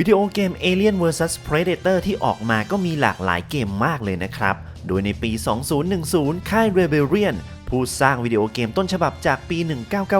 วิดีโอเกม Alien vs Predator ที่ออกมาก็มีหลากหลายเกมมากเลยนะครับ โดยในปี 2010 ค่าย Rebellion ผู้สร้างวิดีโอเกมต้นฉบับจากปี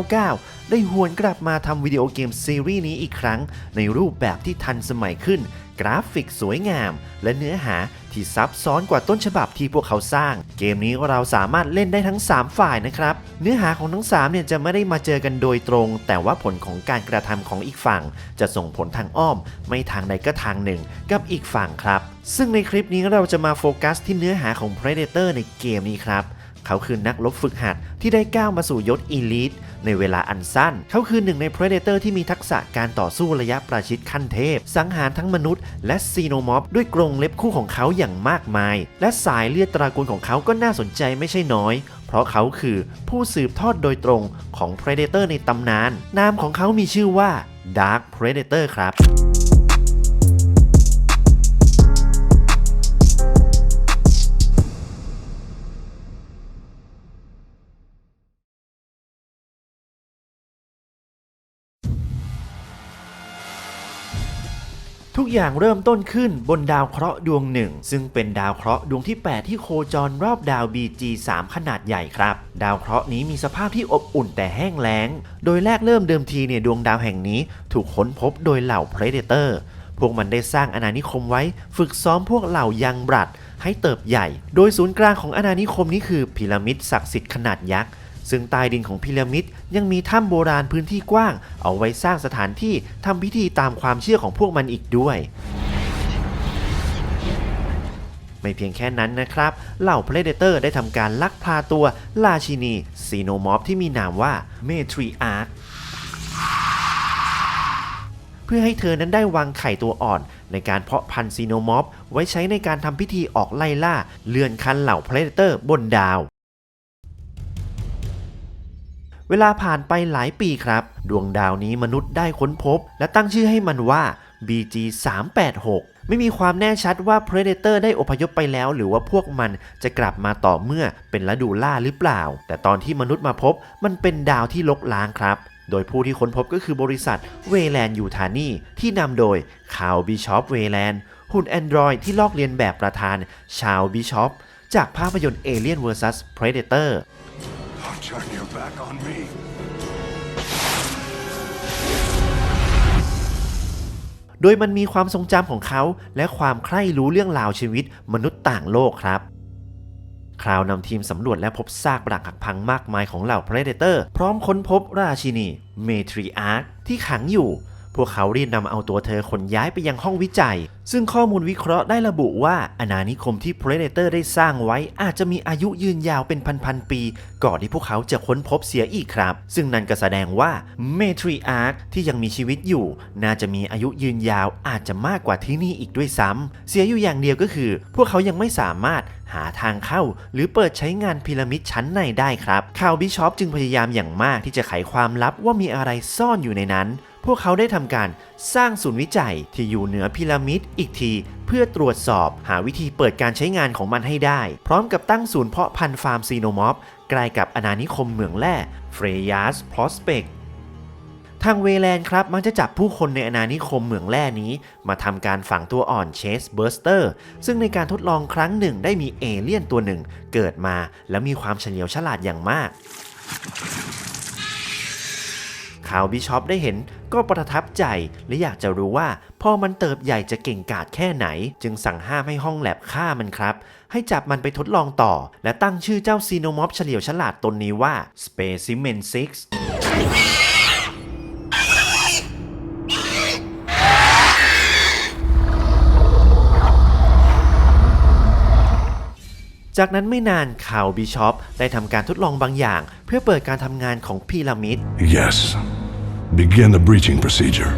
1999 ได้หวนกลับมาทำวิดีโอเกมซีรีส์นี้อีกครั้ง ในรูปแบบที่ทันสมัยขึ้น กราฟิกสวยงาม และเนื้อหา ที่ซับซ้อนกว่าต้นฉบับที่พวกเขาสร้าง เกมนี้เราสามารถเล่นได้ทั้ง 3 ฝ่ายนะครับ เนื้อหาของทั้ง3เนี่ยจะไม่ได้มาเจอกันโดยตรง แต่ว่าผลของการกระทำของอีกฝั่ง จะส่งผลทางอ้อม ไม่ทางใดก็ทางหนึ่ง กับอีกฝั่งครับ ซึ่งในคลิปนี้เราจะมาโฟกัสที่เนื้อหาของ Predator ในเกมนี้ครับ เขาคือนักรบฝึกหัดที่ได้ก้าวมาสู่ยศอีลิทในเวลาอันสั้น เขาคือหนึ่งใน Predator ที่มีทักษะการต่อสู้ระยะประชิดขั้นเทพ สังหารทั้งมนุษย์และซีโนมอฟด้วยกรงเล็บคู่ของเขาอย่างมากมาย และสายเลือดตระกูลของเขาก็น่าสนใจไม่ใช่น้อย เพราะเขาคือผู้สืบทอดโดยตรงของ Predator ในตำนาน นามของเขามีชื่อว่า Dark Predator ครับ อย่างเริ่มต้นขึ้นบนดาวเคราะห์ดวงหนึ่ง ซึ่งเป็นดาวเคราะห์ดวงที่ 8 ที่โคจรรอบดาว BG3 ขนาดใหญ่ครับ ดาวเคราะห์นี้มีสภาพที่อบอุ่นแต่แห้งแล้ง โดยแรกเริ่มเดิมทีเนี่ยดวงดาวแห่งนี้ถูกค้นพบโดยเหล่า Predator พวกมันได้สร้างอาณานิคมไว้ ฝึกซ้อมพวกเหล่ายังบรัดให้เติบใหญ่ โดยศูนย์กลางของอาณานิคมนี้คือพีระมิดศักดิ์สิทธิ์ขนาดยักษ์ ซึ่งใต้ดินของพีระมิดยังมีถ้ำโบราณพื้นที่กว้าง เอาไว้สร้างสถานที่ทำพิธีตามความเชื่อของพวกมันอีกด้วย ไม่เพียงแค่นั้นนะครับ เหล่า Predator ได้ทำการลักพาตัวราชินีซีโนมอฟที่มีนามว่าเมทรีอาร์เพื่อให้เธอนั้นได้วางไข่ตัวอ่อน ในการเพาะพันธุ์ซีโนมอฟไว้ใช้ในการทำพิธีออกไล่ล่า เลื่อนคันเหล่า Predator บนดาว เวลาผ่านไปหลายปีครับ ดวงดาวนี้มนุษย์ได้ค้นพบ และตั้งชื่อให้มันว่า BG 386ไม่มีความแน่ชัดว่า Predator ได้อพยพไปแล้ว หรือว่าพวกมันจะกลับมาต่อเมื่อเป็นฤดูล่าหรือเปล่า แต่ตอนที่มนุษย์มาพบมันเป็นดาวที่ลกล้างครับ โดยผู้ที่ค้นพบก็คือบริษัทเวแลนยูทานีที่นำโดยคาวบิชอปเวแลนหุ่นแอนดรอยที่ลอกเลียนแบบประธานชาวบิชอปจากภาพยนตร์ Alien vs Predator turn your back on me. โดยมันมีความทรงจำของเขา และความใคร่รู้เรื่องราวชีวิตมนุษย์ต่างโลกครับ คราวนำทีมสำรวจและพบซากปรักหักพังมากมายของเหล่า Predator พร้อมค้นพบราชินีเมทรีอาร์ที่ขังอยู่ พวกเขารีบนำเอาตัวเธอขนย้ายไปยังห้องวิจัย ซึ่งข้อมูลวิเคราะห์ได้ระบุว่าอาณานิคมที่ Predator ได้สร้างไว้อาจจะมีอายุยืนยาวเป็นพันๆปี ก่อนที่พวกเขาจะค้นพบเสียอีกครับ ซึ่งนั่นก็แสดงว่าเมทรีอาร์ที่ยังมีชีวิตอยู่ น่าจะมีอายุยืนยาวอาจจะมากกว่าที่นี่อีกด้วยซ้ำเสียอยู่อย่างเดียวก็คือ พวกเขายังไม่สามารถหาทางเข้า หรือเปิดใช้งานพีระมิดชั้นในได้ครับข่าวบิชอปจึงพยายามอย่างมากที่จะไขความลับว่ามีอะไรซ่อนอยู่ในนั้น พวกเขาได้ทำการสร้างศูนย์วิจัยที่อยู่เหนือพีระมิดอีกที เพื่อตรวจสอบหาวิธีเปิดการใช้งานของมันให้ได้ พร้อมกับตั้งศูนย์เพาะพันธุ์ฟาร์มซีโนมอฟใกล้กับอาณานิคมเหมืองแร่เฟรยัสพรอสเปกทางเวแลนครับมักจะจับผู้คนในอาณานิคมเหมืองแร่นี้ มาทำการฝังตัวอ่อนเชสเบอร์สเตอร์ซึ่งในการทดลองครั้งหนึ่งได้มีเอเลี่ยนตัวหนึ่ง เกิดมาและมีความเฉลียวฉลาดอย่างมาก ข่าวบิชอปได้เห็นก็ประทับใจและอยากจะรู้ว่าพอมันเติบใหญ่จะเก่งกาจแค่ไหน จึงสั่งห้ามให้ห้องแลบฆ่ามันครับ ให้จับมันไปทดลองต่อ และตั้งชื่อเจ้าซีโนมอฟเฉลียวฉลาดตนนี้ว่า Specimen 6 จากนั้นไม่นานข่าวบิชอปได้ทำการทดลองบางอย่าง เพื่อเปิดการทำงานของพีระมิด Yes. Begin the breaching procedure.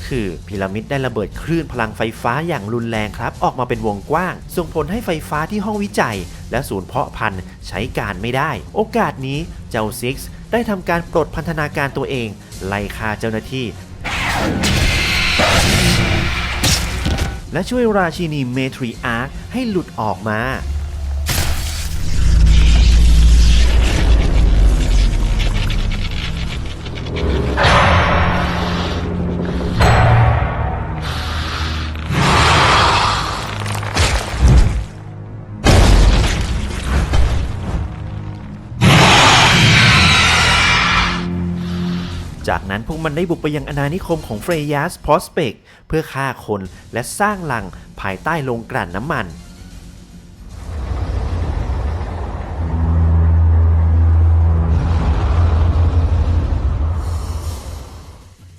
ก็คือพีระมิดได้ระเบิดคลื่นพลังไฟฟ้าอย่างรุนแรงครับ ออกมาเป็นวงกว้าง ส่งผลให้ไฟฟ้าที่ห้องวิจัย และศูนย์เพาะพันธุ์ใช้การไม่ได้ โอกาสนี้เจ้าซิกซ์ได้ทำการปลดพันธนาการตัวเอง ไล่ฆ่าเจ้าหน้าที่ และช่วยราชินีเมทรีอาร์คให้หลุดออกมา จากนั้นพวกมันได้บุกไปยังอาณานิคมของเฟรยัสพอสเปกเพื่อฆ่าคนและสร้างหลังภายใต้โรงกลั่นน้ำมัน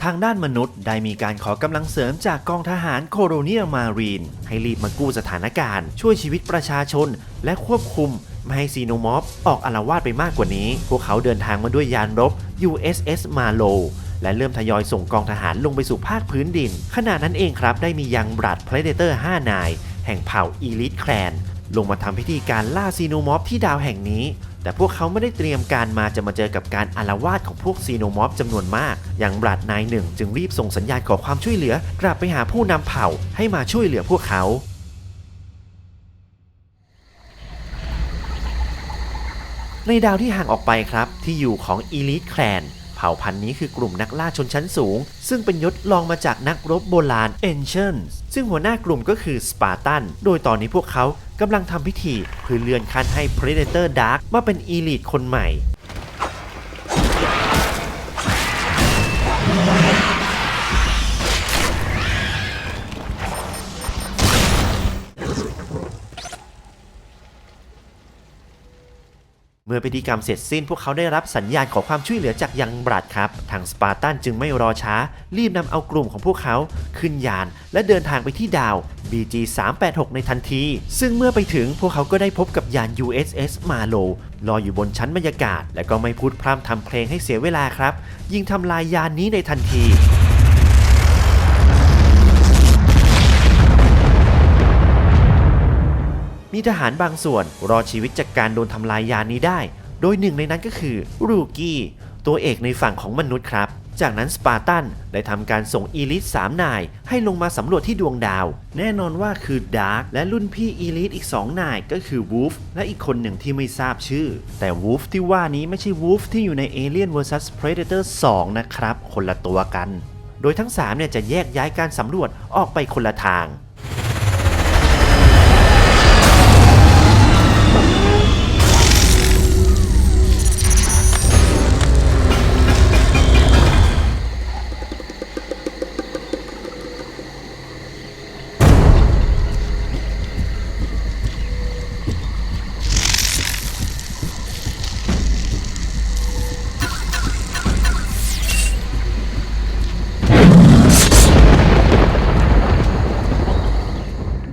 ทางด้านมนุษย์ได้มีการขอกำลังเสริมจากกองทหารโคโรเนียมารีน ให้รีบมากู้สถานการณ์ ช่วยชีวิตประชาชน และควบคุม ไม่ให้ซีโนมอฟออกอาละวาดไปมากกว่านี้ พวกเขาเดินทางมาด้วยยานรบ USS Marlow และเริ่มทยอยส่งกองทหารลงไปสู่ภาคพื้นดิน ขณะนั้นเองครับได้มียังบรัด Predator 5นาย แห่งเผ่า Elite Clan ลงมาทำพิธีการล่าซีโนมอฟที่ดาวแห่งนี้ แต่พวกเขาไม่ได้เตรียมการมาจะมาเจอกับการอาละวาดของพวกซีโนมอฟจำนวนมาก อย่างบรัดนายหนึ่งจึงรีบส่งสัญญาณขอความช่วยเหลือกลับไปหาผู้นำเผ่าให้มาช่วยเหลือพวกเขา ในดาวที่ห่างออกไปครับ ที่อยู่ของ Elite แคลนเผ่าพันธุ์นี้คือกลุ่มนักล่าชนชั้นสูง ซึ่งเป็นยศรองมาจากนักรบโบราณ Ancients ซึ่งหัวหน้ากลุ่มก็คือ Spartan โดยตอนนี้พวกเขากำลังทำพิธีเพื่อเลื่อนขั้นให้ Predator Dark มาเป็น Elite คนใหม่ มื่อพิธีกรรมเสร็จสิ้นพวกเขาได้รับสัญญาณขอความช่วยเหลือจากยังบรัดครับ ทางสปาร์ตันจึงไม่รอช้า รีบนำเอากลุ่มของพวกเขาขึ้นยาน และเดินทางไปที่ดาว BG 386ในทันที ซึ่งเมื่อไปถึงพวกเขาก็ได้พบกับยาน USS Marlow รออยู่บนชั้นบรรยากาศ และก็ไม่พูดพร่ำทำเพลงให้เสียเวลาครับ ยิงทำลายยานนี้ในทันที มีทหารบางส่วนรอดชีวิตจากการโดนทำลายยานนี้ได้ โดยหนึ่งในนั้นก็คือรูกี้ ตัวเอกในฝั่งของมนุษย์ครับ จากนั้นสปาร์ตันได้ทำการส่งอีลิท3นาย ให้ลงมาสำรวจที่ดวงดาว แน่นอนว่าคือดาร์กและรุ่นพี่อีลิทอีก 2 นายก็คือวูฟและอีกคนหนึ่งที่ไม่ทราบชื่อ แต่วูฟที่ว่านี้ไม่ใช่วูฟที่อยู่ใน Alien vs Predator 2 นะครับ คนละตัวกัน โดยทั้ง3เนี่ยจะแยกย้ายการสำรวจออกไปคนละทาง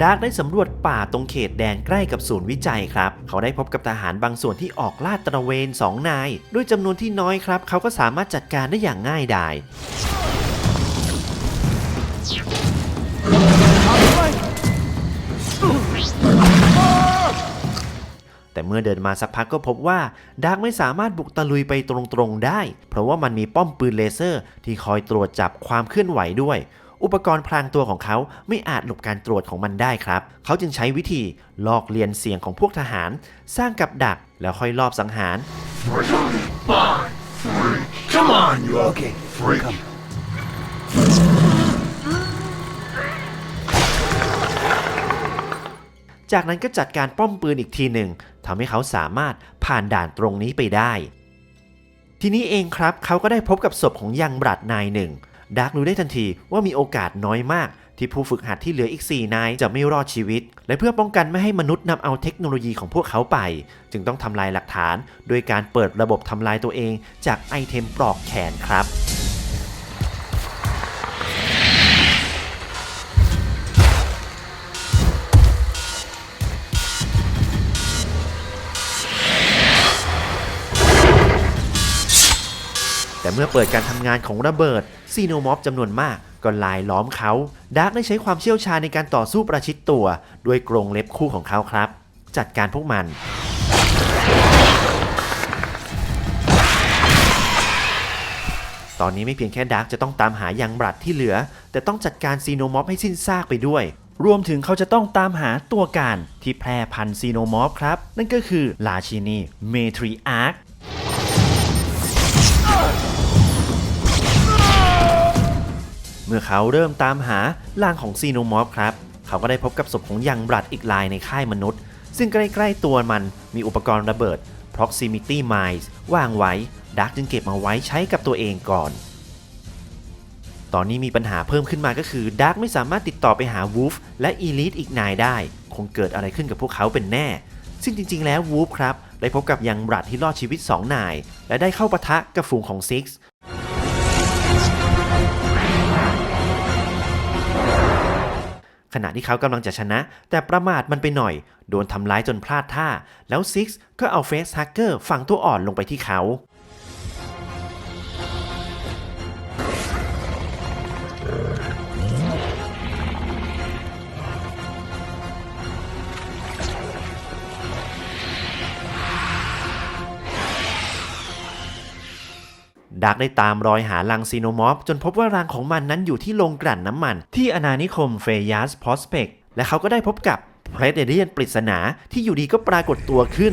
าร์กได้สำรวจป่าตรงเขตแดนใกล้กับศูนย์วิจัยครับ เขาได้พบกับทหารบางส่วนที่ออกลาดตระเวน 2 นาย ด้วยจำนวนที่น้อยครับ เขาก็สามารถจัดการได้อย่างง่ายดายแต่เมื่อเดินมาสักพักก็พบว่าดาร์กไม่สามารถบุกตะลุยไปตรงๆได้ เพราะว่ามันมีป้อมปืนเลเซอร์ที่คอยตรวจจับความเคลื่อนไหวด้วย อุปกรณ์พรางตัวของเขาไม่อาจหลบการตรวจของมันได้ครับ เขาจึงใช้วิธีลอกเลียนเสียงของพวกทหาร สร้างกับดักแล้วค่อยลอบสังหาร Come on, you okay, freak. จากนั้นก็จัดการป้อมปืนอีกทีหนึ่งทำให้เขาสามารถผ่านด่านตรงนี้ไปได้ ทีนี้เองครับเขาก็ได้พบกับศพของยังบรัดนายหนึ่ง ดาร์กรู้ได้ทันทีว่ามีโอกาสน้อยมาก ที่ผู้ฝึกหัดที่เหลืออีก 4 นายจะไม่รอดชีวิต และเพื่อป้องกันไม่ให้มนุษย์นำเอาเทคโนโลยีของพวกเขาไป จึงต้องทำลายหลักฐาน โดยการเปิดระบบทำลายตัวเองจากไอเทมปลอกแขนครับ แต่เมื่อเปิดการทำงานของระเบิดซีโนมอฟจำนวนมากก็ลายล้อมเขา ดาร์กได้ใช้ความเชี่ยวชาญในการต่อสู้ประชิดตัว ด้วยกรงเล็บคู่ของเขาครับ จัดการพวกมัน ตอนนี้ไม่เพียงแค่ดาร์กจะต้องตามหายังบรัดที่เหลือ แต่ต้องจัดการซีโนมอฟให้สิ้นซากไปด้วย รวมถึงเขาจะต้องตามหาตัวการที่แพร่พันธุ์ซีโนมอฟครับ นั่นก็คือลาชินีเมทริอาร์ค เมื่อเขาเริ่มตามหาล่างของซีโนมอฟครับ เขาก็ได้พบกับศพของยังบรัดอีกลายในค่ายมนุษย์ ซึ่งใกล้ๆตัวมันมีอุปกรณ์ระเบิด proximity mines วางไว้ดักจึงเก็บมาไว้ใช้กับตัวเองก่อน ตอนนี้มีปัญหาเพิ่มขึ้นมาก็คือดักไม่สามารถติดต่อไปหาวูฟและอีลิทอีกนายได้ คงเกิดอะไรขึ้นกับพวกเขาเป็นแน่ ซึ่งจริงๆ แล้ววูฟครับได้พบกับยังบรัดที่รอดชีวิต 2 นาย และได้เข้าปะทะกับฝูงของซิก ขณะที่เขากำลังจะชนะ แต่ประมาทมันไปหน่อย โดนทำร้ายจนพลาดท่า แล้วซิกก็เอาเฟสฮักเกอร์ฝังตัวอ่อนลงไปที่เขา ดักได้ตามรอยหารังซีโนมอฟจนพบว่ารังของมันนั้นอยู่ที่โรงกลั่นน้ำมัน ที่อนานิคมเฟยัสพอสเปกและเขาก็ได้พบกับเพรเดเรียนปริศนาที่อยู่ดีก็ปรากฏตัวขึ้น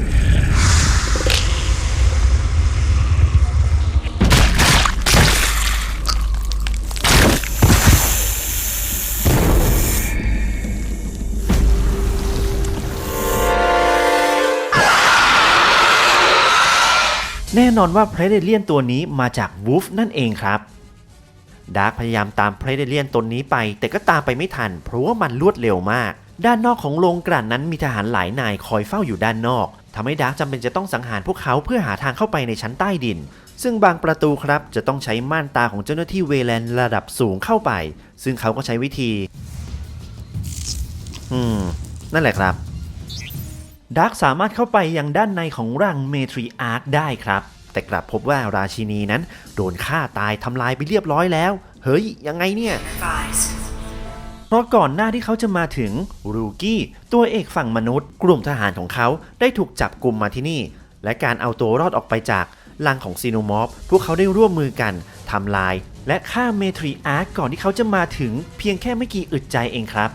แน่นอนว่าเพรเดเลียนตัวนี้มาจากวูฟนั่นเองครับดาร์กพยายามตามเพรเดเลียนตนนี้ไป แต่ก็ตามไปไม่ทัน เพราะว่ามันรวดเร็วมาก ด้านนอกของโรงกลั่นนั้นมีทหารหลายนายคอยเฝ้าอยู่ด้านนอกทำให้ดาร์กจำเป็นจะต้องสังหารพวกเขาเพื่อหาทางเข้าไปในชั้นใต้ดิน ซึ่งบางประตูครับจะต้องใช้ม่านตาของเจ้าหน้าที่เวแลนระดับสูงเข้าไป ซึ่งเขาก็ใช้วิธี อืม นั่นแหละครับ ดาร์กสามารถเข้าไปยังด้านในของรังเมทรีอาร์คได้ครับ แต่กลับพบว่าราชินีนั้น โดนฆ่าตายทำลายไปเรียบร้อยแล้ว เฮ้ย ยังไงเนี่ยเพราะก่อนหน้าที่เขาจะมาถึงรูกี้ตัวเอกฝั่งมนุษย์ กลุ่มทหารของเขาได้ถูกจับกลุ่มมาที่นี่ และการเอาตัวรอดออกไปจากลังของซีโนมอฟพวกเขาได้ร่วมมือกันทำลาย และฆ่าเมทรีอาร์คก่อนที่เขาจะมาถึงเพียงแค่ไม่กี่อึดใจเองครับ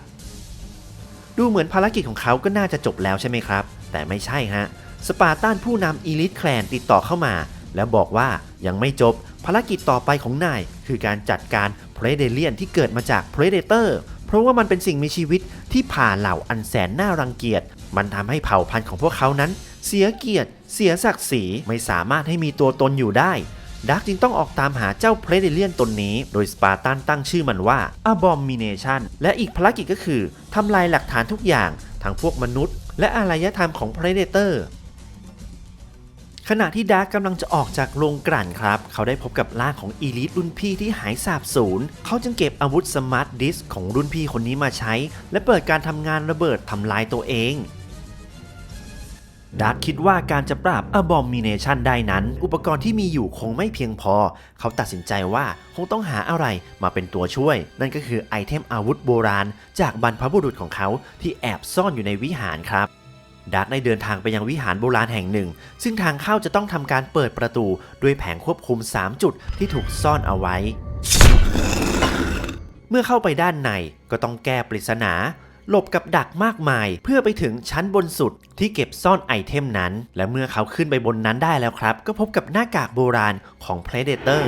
ดูเหมือนภารกิจของเขาก็น่าจะจบแล้วใช่ไหมครับ แต่ไม่ใช่ฮะ สปาร์ตันผู้นำอีลิทแคลนติดต่อเข้ามา แล้วบอกว่ายังไม่จบภารกิจต่อไปของนาย คือการจัดการเพรเดเลียนที่เกิดมาจากเพรเดเตอร์เพราะว่ามันเป็นสิ่งมีชีวิตที่ผ่าเหล่าอันแสนน่ารังเกียจ มันทำให้เผ่าพันธุ์ของพวกเขานั้น เสียเกียรติ เสียศักดิ์ศรีไม่สามารถให้มีตัวตนอยู่ได้ ดักจึงต้องออกตามหาเจ้าเพรเดเลียนตนนี้ โดยสปาร์ตันตั้งชื่อมันว่า Abomination และอีกภารกิจก็คือทำลายหลักฐานทุกอย่างทั้งพวกมนุษย์ และอารยธรรมของเพรเดเตอร์ขณะที่ดาร์กกำลังจะออกจากโรงกลั่นครับ เขาได้พบกับร่างของอีลิทรุ่นพี่ที่หายสาบสูญ เขาจึงเก็บอาวุธสมาร์ทดิสของรุ่นพี่คนนี้มาใช้ และเปิดการทำงานระเบิดทำลายตัวเอง ดาร์กคิดว่าการจะปราบ Abomination ได้นั้น อุปกรณ์ที่มีอยู่คงไม่เพียงพอ เขาตัดสินใจว่าคงต้องหาอะไรมาเป็นตัวช่วย นั่นก็คือไอเทมอาวุธโบราณ จากบรรพบุรุษของเขาที่แอบซ่อนอยู่ในวิหารครับดาร์กได้เดินทางไปยังวิหารโบราณแห่งหนึ่ง ซึ่งทางเข้าจะต้องทำการเปิดประตูด้วยแผงควบคุม 3 จุดที่ถูกซ่อนเอาไว้ เมื่อเข้าไปด้านในก็ต้องแก้ปริศนา หลบกับดักมากมาย เพื่อไปถึงชั้นบนสุดที่เก็บซ่อนไอเทมนั้น และเมื่อเขาขึ้นไปบนนั้นได้แล้วครับ ก็พบกับหน้ากากโบราณของ Predator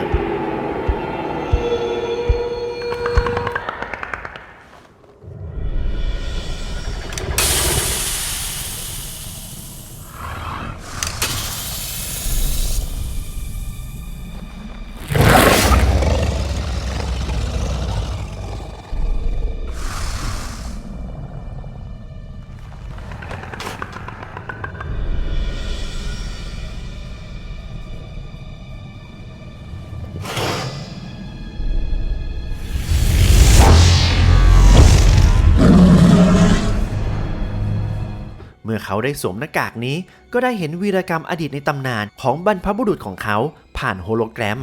เขาได้สวมหน้ากากนี้ ก็ได้เห็นวีรกรรมอดีตในตำนานของบรรพบุรุษของเขาผ่านโฮโลแกรม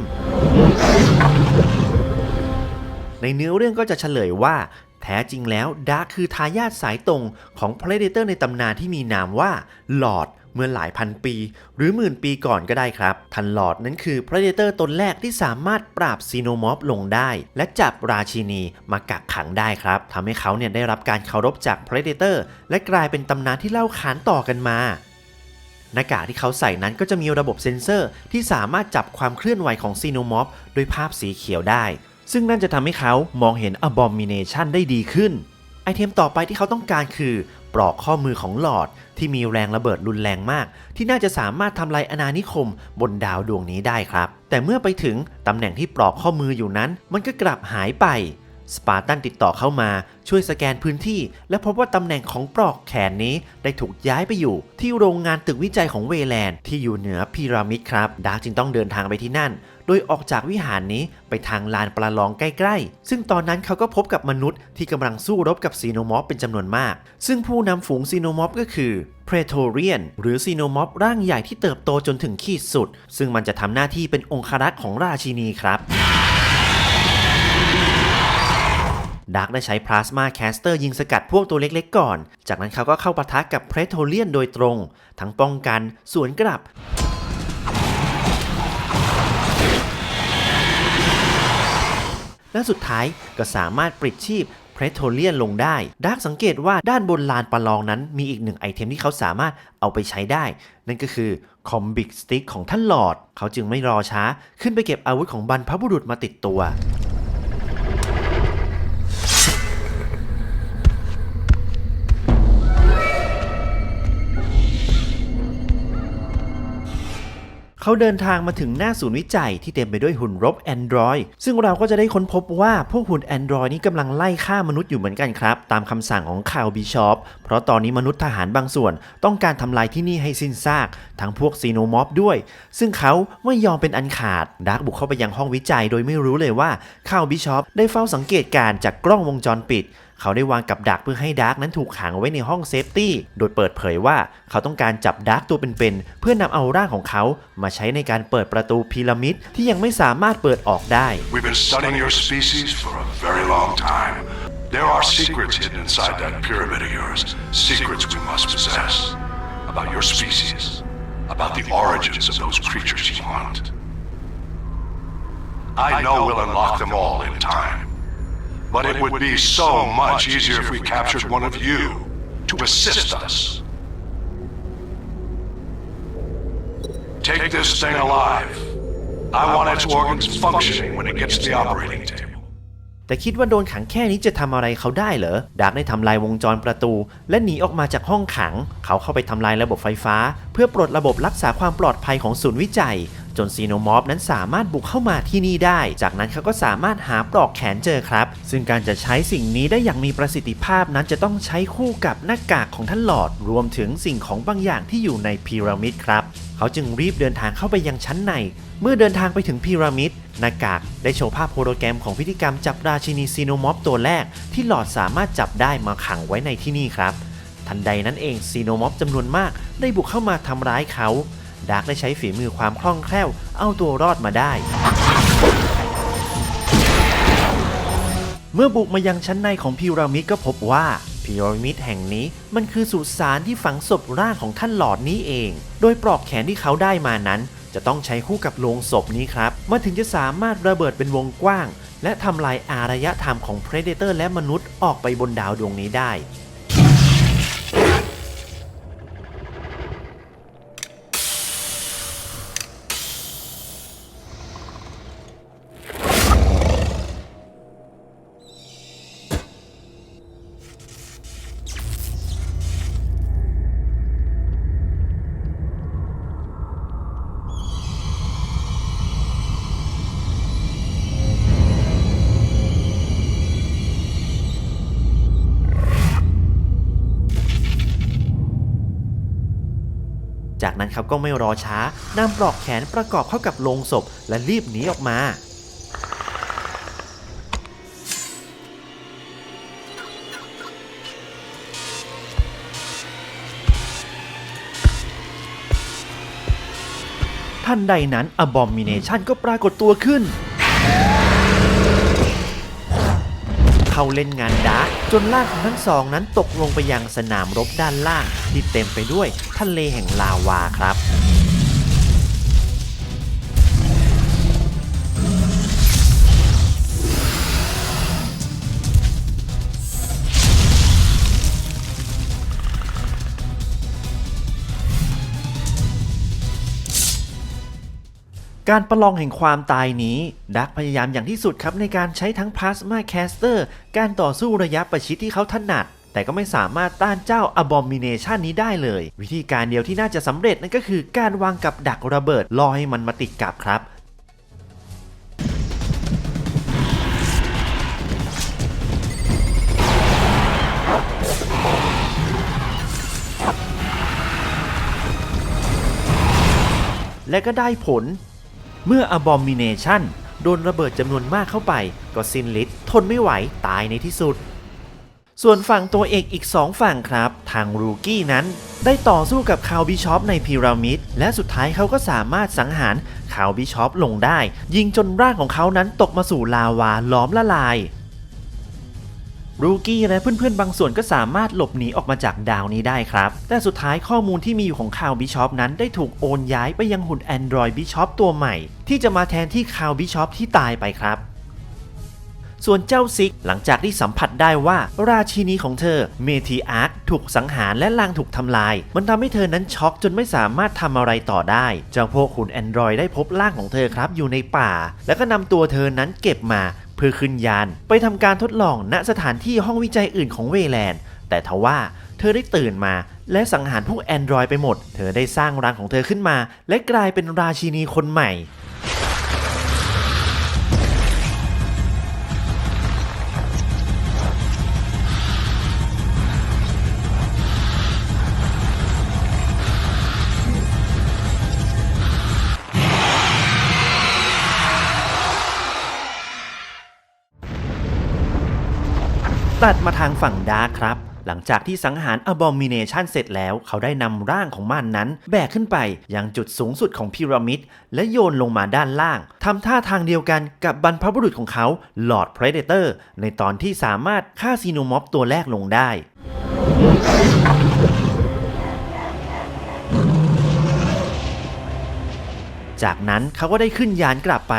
ในเนื้อเรื่องก็จะเฉลยว่า แท้จริงแล้วดาร์คคือทายาทสายตรงของพรีเดเตอร์ในตำนานที่มีนามว่าหลอด เมื่อหลายพันปี หรือหมื่นปีก่อนก็ได้ครับ ทันหลอดนั้นคือ Predator ตนแรกที่สามารถปราบซีโนมอฟลงได้ และจับราชินีมากักขังได้ครับทำให้เขาเนี่ยได้รับการเคารพจาก Predator และกลายเป็นตำนานที่เล่าขานต่อกันมาหน้ากากที่เขาใส่นั้นก็จะมีระบบเซ็นเซอร์ ที่สามารถจับความเคลื่อนไหวของซีโนมอฟด้วยภาพสีเขียวได้ ซึ่งนั่นจะทำให้เขามองเห็น Abomination ได้ดีขึ้น ไอเทมต่อไปที่เขาต้องการคือ ปลอกข้อมือของหลอด ที่มีแรงระเบิดรุนแรงมาก ที่น่าจะสามารถทำลายอาณานิคมบนดาวดวงนี้ได้ครับ แต่เมื่อไปถึงตำแหน่งที่ปลอกข้อมืออยู่นั้น มันก็กลับหายไปสปาร์ตันติดต่อเข้ามาช่วยสแกนพื้นที่ และพบว่าตำแหน่งของปลอกแขนนี้ได้ถูกย้ายไปอยู่ ที่โรงงานตึกวิจัยของเวแลนด์ที่อยู่เหนือพีระมิดครับดาร์กจึงต้องเดินทางไปที่นั่น ดยออกจากวิหารนี้ไปทางลานประลองใกล้ๆ ซึ่งตอนนั้นเขาก็พบกับมนุษย์ที่กำลังสู้รบกับซีโนมอฟเป็นจำนวนมาก ซึ่งผู้นำฝูงซีโนมอฟก็คือเพรโทเรียน หรือซีโนมอฟร่างใหญ่ที่เติบโตจนถึงขีดสุด ซึ่งมันจะทำหน้าที่เป็นองครักษ์ของราชินีครับดาร์กได้ใช้พลาสมาแคสเตอร์ยิงสกัดพวกตัวเล็กๆก่อน จากนั้นเขาก็เข้าปะทะกับเพรโทเลียนโดยตรง ทั้งป้องกัน สวนกลับ และสุดท้ายก็สามารถปลิดชีพเพรโทเลียนลงได้ดาร์กสังเกตว่าด้านบนลานประลองนั้นมีอีกหนึ่งไอเทมที่เขาสามารถเอาไปใช้ได้ นั่นก็คือคอมบิกสติ๊กของท่านหลอด เขาจึงไม่รอช้า ขึ้นไปเก็บอาวุธของบรรพบุรุษมาติดตัว เขาเดินทางมาถึงหน้าศูนย์วิจัยที่เต็มไปด้วยหุ่นรบ Android ซึ่งเราก็จะได้ค้นพบว่าพวกหุ่น Android นี้กำลังไล่ฆ่ามนุษย์อยู่เหมือนกันครับ ตามคำสั่งของคาวบิชอปเพราะตอนนี้มนุษย์ทหารบางส่วน ต้องการทำลายที่นี่ให้สิ้นซาก ทั้งพวกซีโนมอฟด้วย ซึ่งเขาไม่ยอมเป็นอันขาดดาร์กบุกเข้าไปยังห้องวิจัย โดยไม่รู้เลยว่าคาวบิชอปได้เฝ้าสังเกตการณ์จากกล้องวงจรปิด เขาได้วางกับดักเพื่อให้ดาร์กนั้นถูกขังไว้ในห้องเซฟตี้ โดยเปิดเผยว่าเขาต้องการจับดาร์กตัวเป็นๆ เพื่อนำเอาร่างของเขามาใช้ในการเปิดประตูพีระมิดที่ยังไม่สามารถเปิดออกได้ We've been studying your species for a very long time. There are secrets hidden inside that pyramid of yours. Secrets we must possess. About your species. About the origins of those creatures you hunt. I know we'll unlock them all in time. But it would be so much easier if we captured one of you to assist us. Take this thing alive. I want its organs functioning when it gets to the operating table. แต่คิดว่าโดนขังแค่นี้จะทำอะไรเขาได้เหรอ ดาร์กได้ทำลายวงจรประตู และหนีออกมาจากห้องขัง เขาเข้าไปทำลายระบบไฟฟ้า เพื่อปลดระบบรักษาความปลอดภัยของศูนย์วิจัย จนซีโนมอฟนั้นสามารถบุกเข้ามาที่นี่ได้ จากนั้นเขาก็สามารถหาปลอกแขนเจอครับ ซึ่งการจะใช้สิ่งนี้ได้อย่างมีประสิทธิภาพนั้นจะต้องใช้คู่กับหน้ากากของท่านหลอด รวมถึงสิ่งของบางอย่างที่อยู่ในพีระมิดครับ เขาจึงรีบเดินทางเข้าไปยังชั้นใน เมื่อเดินทางไปถึงพีระมิดหน้ากากได้โชว์ภาพโฮโลแกรมของพิธีกรรมจับราชินีซีโนมอฟตัวแรก ที่หลอดสามารถจับได้มาขังไว้ในที่นี่ครับ ทันใดนั้นเองซีโนมอฟจำนวนมากได้บุกเข้ามาทำร้ายเขา ดาร์กได้ใช้ฝีมือความคล่องแคล่ว เอาตัวรอดมาได้ เมื่อบุกมายังชั้นในของพีระมิดก็พบว่าพีระมิดแห่งนี้มันคือสุสานที่ฝังศพร่างของท่านหลอดนี้เอง โดยปลอกแขนที่เขาได้มานั้น จะต้องใช้คู่กับโลงศพนี้ครับมันถึงจะสามารถระเบิดเป็นวงกว้าง และทำลายอารยธรรมของเพรเดเตอร์และมนุษย์ออกไปบนดาวดวงนี้ได้ ครับก็ไม่รอช้านำปลอกแขนประกอบเข้ากับโลงศพ และรีบหนีออกมาทันใดนั้นอบอมมิเนชันก็ปรากฏตัวขึ้น เข้าเล่นงานดาร์กจนร่างของทั้งสองนั้นตกลงไปยังสนามรบด้านล่างที่เต็มไปด้วยทะเลแห่งลาวาครับ การประลองแห่งความตายนี้ดักพยายามอย่างที่สุดครับในการใช้ทั้งพลาสมาแคสเตอร์การต่อสู้ระยะประชิดที่เขาถนัด แต่ก็ไม่สามารถต้านเจ้า Abomination นี้ได้เลย วิธีการเดียวที่น่าจะสำเร็จนั่นก็คือการวางกับดักระเบิดรอให้มันมาติดกับครับและก็ได้ผล เมื่อ Abomination โดนระเบิดจำนวนมากเข้าไป ก็สิ้นฤทธิ์ทนไม่ไหวตายในที่สุด ส่วนฝั่งตัวเอกอีก2ฝั่งครับ ทางรูกี้นั้น ได้ต่อสู้กับคาวบิชอปในพีระมิด และสุดท้ายเขาก็สามารถสังหารคาวบิชอปลงได้ ยิงจนร่างของเขานั้นตกมาสู่ลาวาล้อมละลาย รูกี้และเพื่อนๆ บางส่วนก็สามารถหลบหนีออกมาจากดาวนี้ได้ครับ แต่สุดท้ายข้อมูลที่มีอยู่ของคาวบิชอปนั้นได้ถูกโอนย้ายไปยังหุ่น Android บิชอปตัวใหม่ ที่จะมาแทนที่คาวบิชอปที่ตายไปครับส่วนเจ้าซิกหลังจากที่สัมผัสได้ว่าราชินีของเธอเมทีอาร์คถูกสังหารและลางถูกทำลาย มันทำให้เธอนั้นช็อกจนไม่สามารถทำอะไรต่อได้ เจ้าพวกหุ่น Android ได้พบร่างของเธอครับอยู่ในป่า แล้วก็นำตัวเธอนั้นเก็บมา พื่อขึ้นยาน ไปทำการทดลองณสถานที่ห้องวิจัยอื่นของเวแลนด์แต่ทว่าเธอได้ตื่นมาและสังหารพวกแอนดรอยไปหมด เธอได้สร้างร่างของเธอขึ้นมา และกลายเป็นราชินีคนใหม่ ตัดมาทางฝั่งดาร์คครับ หลังจากที่สังหาร Abomination เสร็จแล้ว เขาได้นำร่างของมันนั้น แบกขึ้นไปยังจุดสูงสุดของพีระมิด และโยนลงมาด้านล่างทำท่าทางเดียวกันกับบรรพบุรุษของเขา Lord Predator ในตอนที่สามารถฆ่าซีโนมอฟตัวแรกลงได้จากนั้นเขาก็ได้ขึ้นยานกลับไป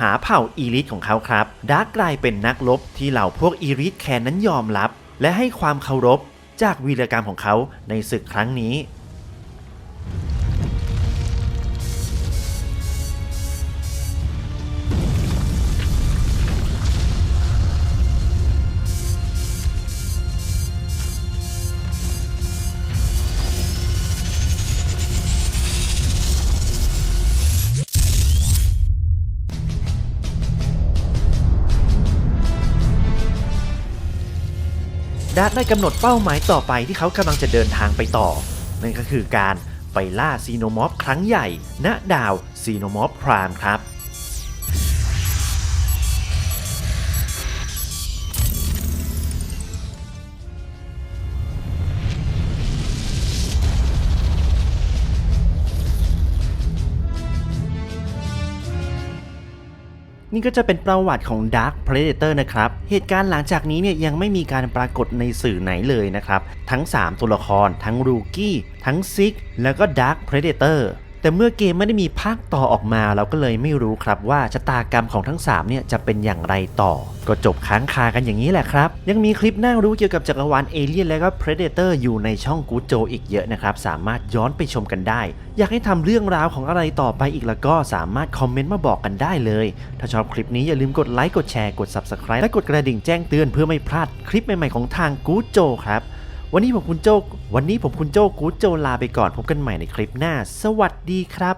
หาเผ่าอีลิทของเขาครับดาร์กกลายเป็นนักรบที่เหล่าพวกอีลิทแคนนั้นยอมรับ และให้ความเคารพจากวีรกรรมของเขาในศึกครั้งนี้ ดาร์กได้กำหนดเป้าหมายต่อไปที่เขากำลังจะเดินทางไปต่อ นั่นก็คือการไปล่าซีโนมอฟครั้งใหญ่ ณ ดาวซีโนมอฟพรามครับ นี่ก็จะเป็นประวัติของ Dark Predator นะครับ เหตุการณ์หลังจากนี้เนี่ยยังไม่มีการปรากฏในสื่อไหนเลยนะครับ ทั้ง 3 ตัวละคร ทั้งรูกี้ทั้งซิกแล้วก็ Dark Predator แต่เมื่อเกมไม่ได้มีภาคต่อออกมาเราก็เลยไม่รู้ครับว่าชะตากรรมของทั้ง3เนี่ยจะเป็นอย่างไรต่อ ก็จบค้างคากันอย่างนี้แหละครับ ยังมีคลิปน่ารู้เกี่ยวกับจักรวาลเอเลี่ยนและก็ Predator อยู่ในช่องกูโจอีกเยอะนะครับ สามารถย้อนไปชมกันได้ อยากให้ทำเรื่องราวของอะไรต่อไปอีกแล้วก็สามารถคอมเมนต์มาบอกกันได้เลย ถ้าชอบคลิปนี้อย่าลืมกดไลค์กดแชร์กด Subscribe และกดกระดิ่งแจ้งเตือนเพื่อไม่พลาดคลิปใหม่ๆของทางกูโจครับ วันนี้ผมคุณโจวันนี้ผมคุณโจกูโจลาไปก่อนพบกันใหม่ในคลิปหน้า สวัสดีครับ